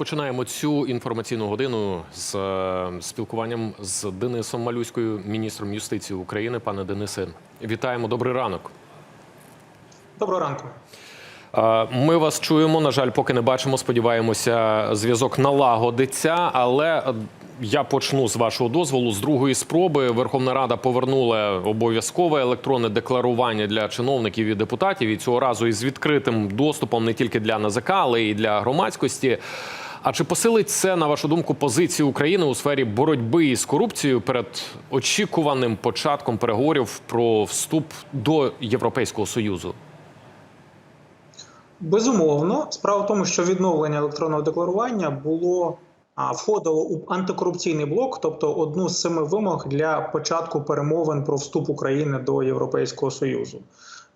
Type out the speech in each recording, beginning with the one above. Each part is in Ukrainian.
Починаємо цю інформаційну годину з е, спілкуванням з Денисом Малюською, міністром юстиції України. Пане Денисе, вітаємо. Добрий ранок. Доброго ранку. Е, Ми вас чуємо. На жаль, поки не бачимо. Сподіваємося, зв'язок налагодиться. Але я почну з вашого дозволу. З другої спроби Верховна Рада повернула обов'язкове електронне декларування для чиновників і депутатів. І цього разу із відкритим доступом не тільки для НАЗК, але й для громадськості. А чи посилить це, на вашу думку, позицію України у сфері боротьби із корупцією перед очікуваним початком переговорів про вступ до Європейського союзу? Безумовно, справа в тому, що відновлення електронного декларування було входило у антикорупційний блок, тобто одну з семи вимог для початку перемовин про вступ України до Європейського союзу.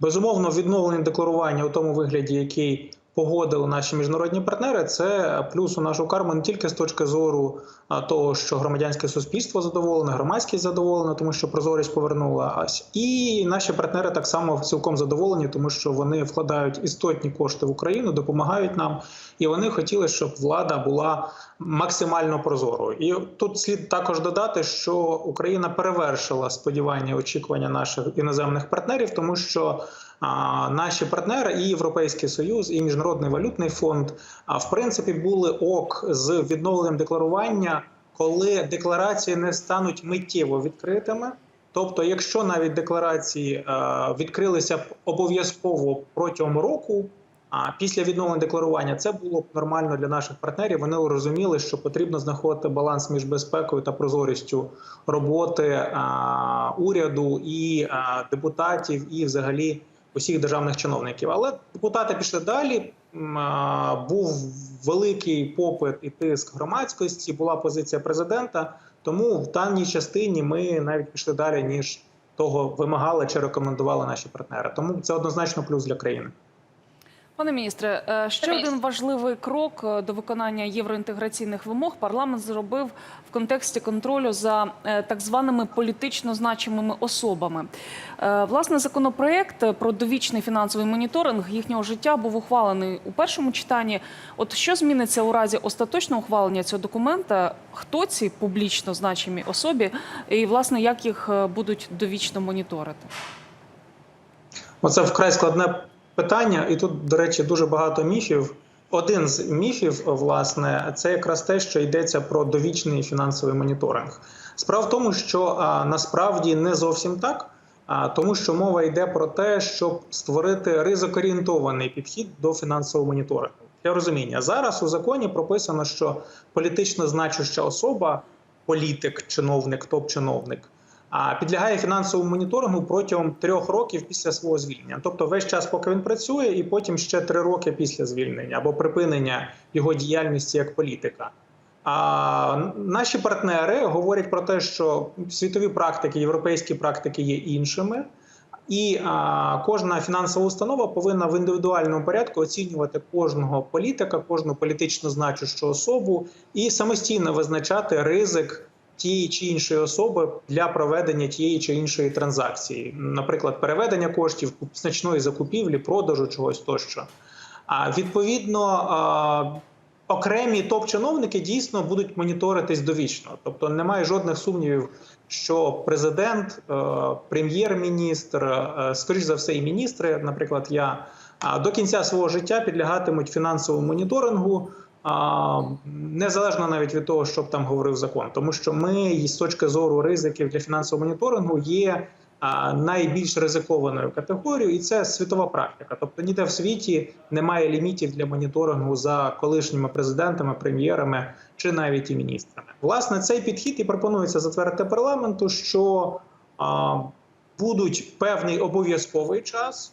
Безумовно, відновлення декларування у тому вигляді, який погодили наші міжнародні партнери, це плюс у нашу карму не тільки з точки зору того, що громадянське суспільство задоволене, громадськість задоволена, тому що прозорість повернулась, і наші партнери так само цілком задоволені, тому що вони вкладають істотні кошти в Україну, допомагають нам, і вони хотіли, щоб влада була максимально прозорою. І тут слід також додати, що Україна перевершила сподівання, очікування наших іноземних партнерів, тому що наші партнери, і Європейський Союз, і Міжнародний валютний фонд, в принципі були ок з відновленням декларування, коли декларації не стануть миттєво відкритими. Тобто, якщо навіть декларації е, відкрилися обов'язково протягом року, а після відновлення декларування це було б нормально для наших партнерів. Вони розуміли, що потрібно знаходити баланс між безпекою та прозорістю роботи уряду і депутатів, і взагалі усіх державних чиновників. Але депутати пішли далі. Був великий попит і тиск громадськості. Була позиція президента. Тому в даній частині ми навіть пішли далі ніж того вимагали чи рекомендували наші партнери. Тому це однозначно плюс для країни. Пане міністре, е, ще один важливий крок е, до виконання євроінтеграційних вимог парламент зробив в контексті контролю за е, так званими політично значимими особами. Власне, законопроект про довічний фінансовий моніторинг їхнього життя був ухвалений у першому читанні. От що зміниться у разі остаточного ухвалення цього документа? Хто ці публічно значимі особі, і власне як їх будуть довічно моніторити? Оце вкрай складне питання, і тут, до речі, дуже багато міфів. Один з міфів, власне, це якраз те, що йдеться про довічний фінансовий моніторинг. Справа в тому, що а, насправді не зовсім так, а, тому що мова йде про те, щоб створити ризикорієнтований підхід до фінансового моніторингу. Для розуміння зараз у законі прописано, що політично значуща особа, політик, чиновник, топ-чиновник, підлягає фінансовому моніторингу протягом трьох років після свого звільнення. Тобто весь час, поки він працює, і потім ще три роки після звільнення або припинення його діяльності як політика. А наші партнери говорять про те, що світові практики, європейські практики є іншими, і а, кожна фінансова установа повинна в індивідуальному порядку оцінювати кожного політика, кожну політично значущу особу і самостійно визначати ризик тієї чи іншої особи для проведення тієї чи іншої транзакції, наприклад, переведення коштів, значної закупівлі, продажу чогось тощо. А відповідно, окремі топ-чиновники дійсно будуть моніторитись довічно, тобто немає жодних сумнівів, що президент, е, прем'єр-міністр, е, скоріш за все, і міністри, наприклад, я до кінця свого життя підлягатимуть фінансовому моніторингу. Незалежно навіть від того, що б там говорив закон, тому що ми з точки зору ризиків для фінансового моніторингу є найбільш ризикованою категорією, і це світова практика. Тобто ніде в світі немає лімітів для моніторингу за колишніми президентами, прем'єрами чи навіть і міністрами. Власне, цей підхід і пропонується затвердити парламенту, що будуть певний обов'язковий час,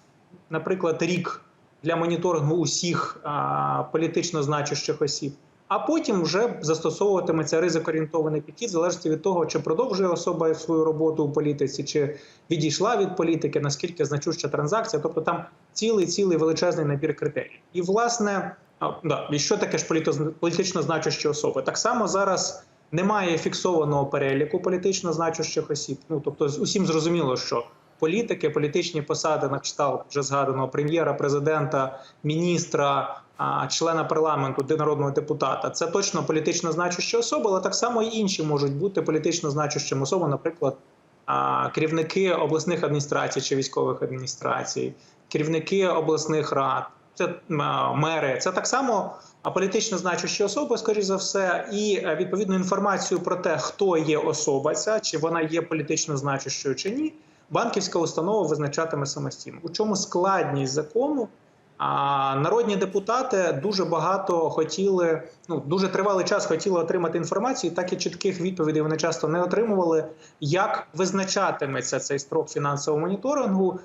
наприклад, рік для моніторингу усіх а, політично значущих осіб. А потім вже застосовуватиметься ризикорієнтований підхід, залежності від того, чи продовжує особа свою роботу у політиці, чи відійшла від політики, наскільки значуща транзакція. Тобто там цілий цілий величезний набір критерій. І власне, да, і що таке ж політично значущі особи? Так само зараз немає фіксованого переліку політично значущих осіб. Ну тобто, усім зрозуміло, що політики, політичні посади на кшталт вже згаданого прем'єра, президента, міністра, члена парламенту, де народного депутата, це точно політично значуща особа, але так само і інші можуть бути політично значущими особами, наприклад, керівники обласних адміністрацій чи військових адміністрацій, керівники обласних рад, це мери. Це так само політично значущі особи, скоріш за все, і відповідну інформацію про те, хто є особа ця, чи вона є політично значущою чи ні, банківська установа визначатиме самостійно. У чому складність закону? А народні депутати дуже багато хотіли, ну дуже тривалий час хотіли отримати інформацію. Так і чітких відповідей вони часто не отримували. Як визначатиметься цей строк фінансового моніторингу?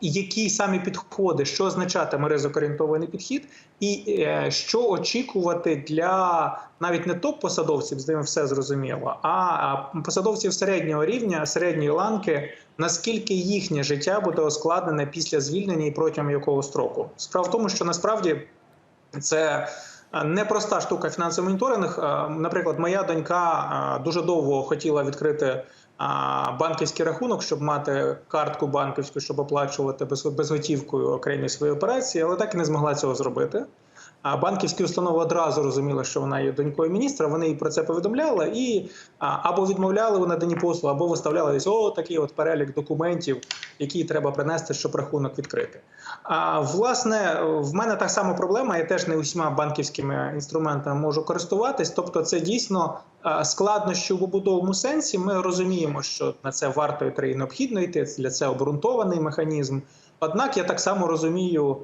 І які самі підходи, що означатиме ризикоорієнтований підхід, і е, що очікувати для навіть не топ-посадовців, з ними все зрозуміло, а посадовців середнього рівня, середньої ланки, наскільки їхнє життя буде ускладнене після звільнення і протягом якого строку? Справа в тому, що насправді це е, непроста штука фінансовий моніторинг. Е, Наприклад, моя донька дуже довго хотіла відкрити банківський рахунок, щоб мати картку банківську, щоб оплачувати без- безготівкою окремі свої операції, але так і не змогла цього зробити. А банківські установи одразу розуміли, що вона є донькою міністра. Вони їй про це повідомляли і або відмовляли у наданні послуг, або виставляли десь о такий от перелік документів, які треба принести, щоб рахунок відкрити. А власне, в мене так само проблема. Я теж не усіма банківськими інструментами можу користуватись. Тобто, це дійсно а, складнощі у побудовому сенсі. Ми розуміємо, що на це варто йти і необхідно йти. Для це обґрунтований механізм. Однак я так само розумію.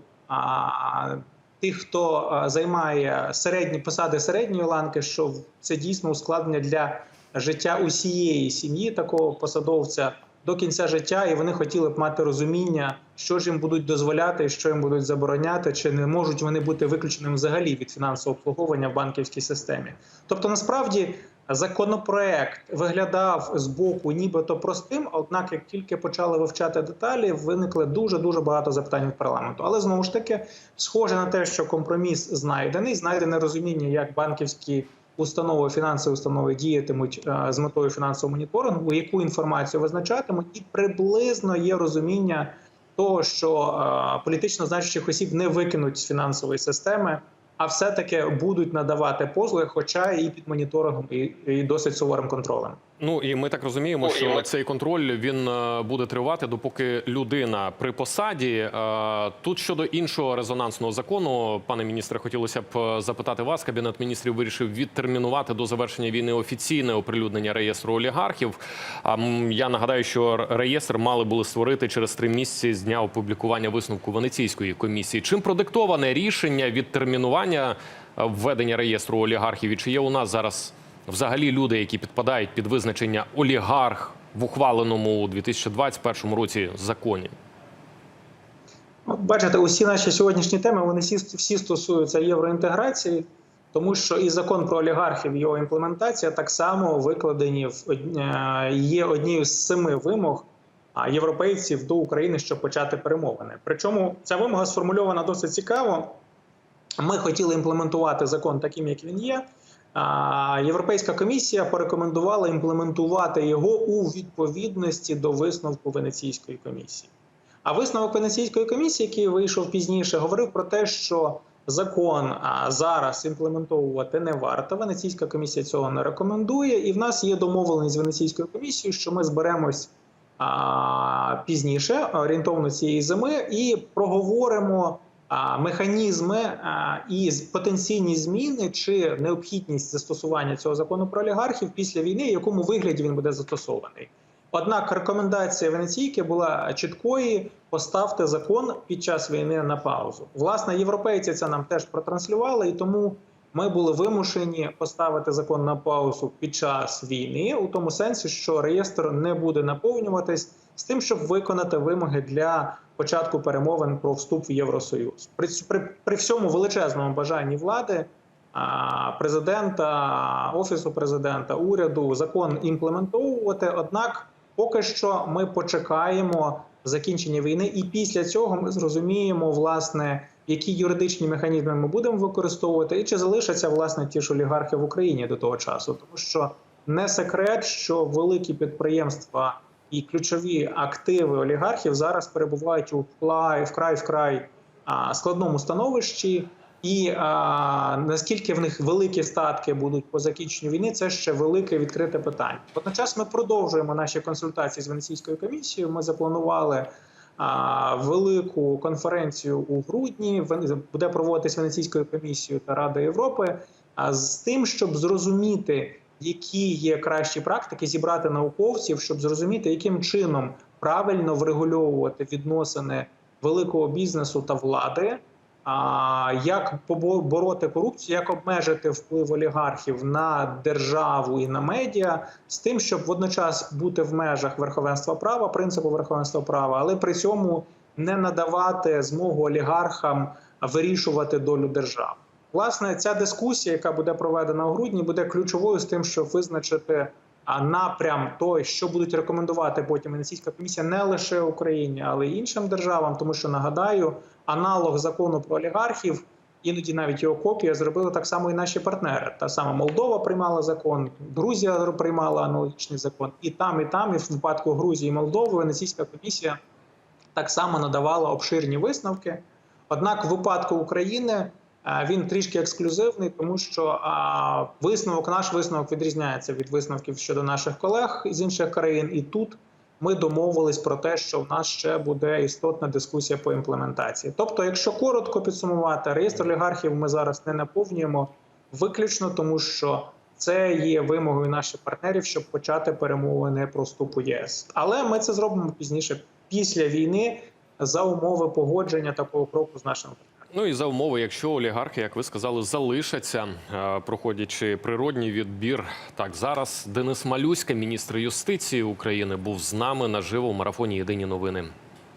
Тих, хто займає середні посади середньої ланки, що це дійсно ускладнення для життя усієї сім'ї такого посадовця до кінця життя, і вони хотіли б мати розуміння, що ж їм будуть дозволяти, що їм будуть забороняти, чи не можуть вони бути виключеними взагалі від фінансового обслуговування в банківській системі. Тобто, насправді. Законопроект виглядав з боку нібито простим, однак, як тільки почали вивчати деталі, виникли дуже дуже багато запитань від парламенту. Але знову ж таки, схоже на те, що компроміс знайдений, знайдене розуміння, як банківські установи, фінансові установи діятимуть е, з метою фінансового моніторингу, яку інформацію визначатимуть, і приблизно є розуміння того, що е, політично значущих осіб не викинуть з фінансової системи. А все-таки будуть надавати послуги, хоча і під моніторингом, і, і досить суворим контролем. Ну і ми так розуміємо, Ну, що ми- цей контроль він е, буде тривати, допоки людина при посаді. Е, Тут щодо іншого резонансного закону, пане міністре, хотілося б е, запитати вас. Кабінет міністрів вирішив відтермінувати до завершення війни офіційне оприлюднення реєстру олігархів. А я нагадаю, що реєстр мали були створити через три місяці з дня опублікування висновку Венеційської комісії. Чим продиктоване рішення відтермінування введення реєстру олігархів? І чи є у нас зараз? Взагалі, люди, які підпадають під визначення олігарх в ухваленому у 2021 році законі. Бачите, усі наші сьогоднішні теми вони всі, стосуються євроінтеграції, тому що і закон про олігархів, його імплементація так само викладені в е, є однією з семи вимог європейців до України, щоб почати перемовини. Причому ця вимога сформульована досить цікаво. Ми хотіли імплементувати закон таким, як він є. Європейська комісія порекомендувала імплементувати його у відповідності до висновку Венеційської комісії. А висновок Венеційської комісії, який вийшов пізніше, говорив про те, що закон зараз імплементовувати не варто. Венеційська комісія цього не рекомендує, і в нас є домовленість з Венеційською комісією, що ми зберемось пізніше, орієнтовно цієї зими, і проговоримо механізми і потенційні зміни чи необхідність застосування цього закону про олігархів після війни, в якому вигляді він буде застосований. Однак рекомендація Венеційки була чіткої: поставте закон під час війни на паузу. Власне, європейці це нам теж протранслювали, і тому ми були вимушені поставити закон на паузу під час війни, у тому сенсі, що реєстр не буде наповнюватись з тим, щоб виконати вимоги для початку перемовин про вступ в Євросоюз. При, при, при всьому величезному бажанні влади. а, Президента, офісу президента, уряду закон імплементовувати. Однак, поки що ми почекаємо закінчення війни, і після цього ми зрозуміємо, власне, які юридичні механізми ми будемо використовувати, і чи залишаться власне ті ж олігархи в Україні до того часу, тому що не секрет, що великі підприємства і ключові активи олігархів зараз перебувають у вкрай вкрай вкрай складному становищі. І а, наскільки в них великі статки будуть по закінченню війни, це ще велике відкрите питання. Водночас ми продовжуємо наші консультації з Венеційською комісією. Ми запланували а, велику конференцію у грудні. Буде проводитись Венеційською комісією та Радою Європи. А з тим, щоб зрозуміти, які є кращі практики, зібрати науковців, щоб зрозуміти, яким чином правильно врегульовувати відносини великого бізнесу та влади. А як побо- бороти корупцію, як обмежити вплив олігархів на державу і на медіа, з тим, щоб водночас бути в межах верховенства права, принципу верховенства права, але при цьому не надавати змогу олігархам вирішувати долю держави. Власне, ця дискусія, яка буде проведена у грудні, буде ключовою з тим, щоб визначити напрям той, що будуть рекомендувати потім Венеційська комісія не лише Україні, але й іншим державам. Тому що нагадаю, аналог закону про олігархів, іноді навіть його копія зробили так само і наші партнери. Та сама Молдова приймала закон, Грузія приймала аналогічний закон, і там, і там, і в випадку Грузії і Молдови Венеційська комісія так само надавала обширні висновки. Однак, в випадку України він трішки ексклюзивний, тому що висновок, наш висновок відрізняється від висновків щодо наших колег з інших країн. І тут ми домовились про те, що в нас ще буде істотна дискусія по імплементації. Тобто, якщо коротко підсумувати, реєстр олігархів ми зараз не наповнюємо виключно тому, що це є вимогою наших партнерів, щоб почати перемовини про вступ у ЄС. Але ми це зробимо пізніше, після війни, за умови погодження такого кроку з нашими партнерами. Ну і за умови, якщо олігархи, як ви сказали, залишаться, е, проходячи природній відбір. Так зараз Денис Малюська, міністр юстиції України, був з нами наживо в марафоні Єдині новини.